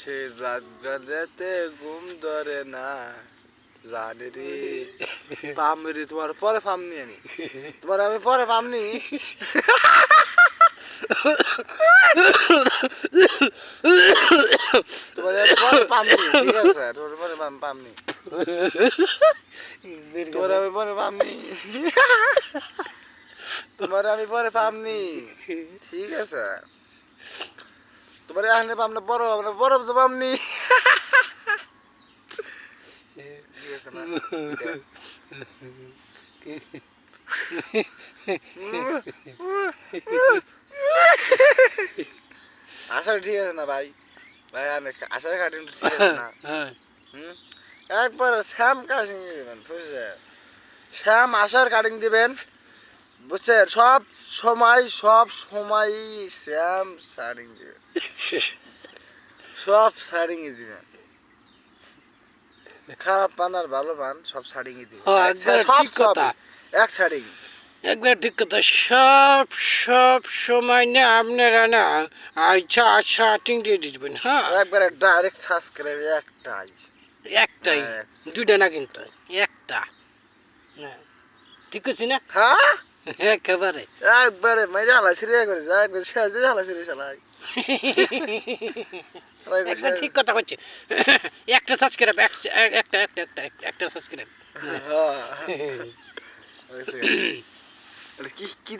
সে রাত গালেতে ঘুম ধরে না। জানি রে, পাম রে, তোমার পরে পাম নি আমি। আমি ঠিক আছে? পাম তোমার আমি পরে পাম নি। তোমার আমি পরে পাম নি। ঠিক আছে? তোমার পাম না বড় না, বড় তো পাম নি ঠিক আছে না? ভাই ভাই, আমি আশার কাটিং ঠিক আছে না হুম? একবার শ্যাম কাটিং দিবেন বুঝছে শ্যাম আশার কাটিং দিবেন বুঝছেন? সব সময় সব সময় শ্যাম শাড়িং দিবেন সব শাড়িংই দিবেন। খারাপ পান আর ভালো পান সব শাড়িংই দিবেন। হ্যাঁ, সব সব এক শাড়িং একবার ঠিক কথা। সব সব সময় না আপনারা না আচ্ছা আচ্ছা আটিং দিয়ে দিবেন হ্যাঁ? একবারে ডাইরেক্ট সাবস্ক্রাইব একটাই। একটাই। হ্যাঁ, দুইটা না কিন্তু একটা। না ঠিক আছে না? হ্যাঁ? একেবারে। একবারে মাইরে হালা রে করে যা একবার শেষ দিয়ে হালাইছি রে শালাই একবার ঠিক কথা হচ্ছে একটা সাবস্ক্রাইব একটা একটা একটা একটা একটা সাবস্ক্রাইব হ্যাঁ। কি কি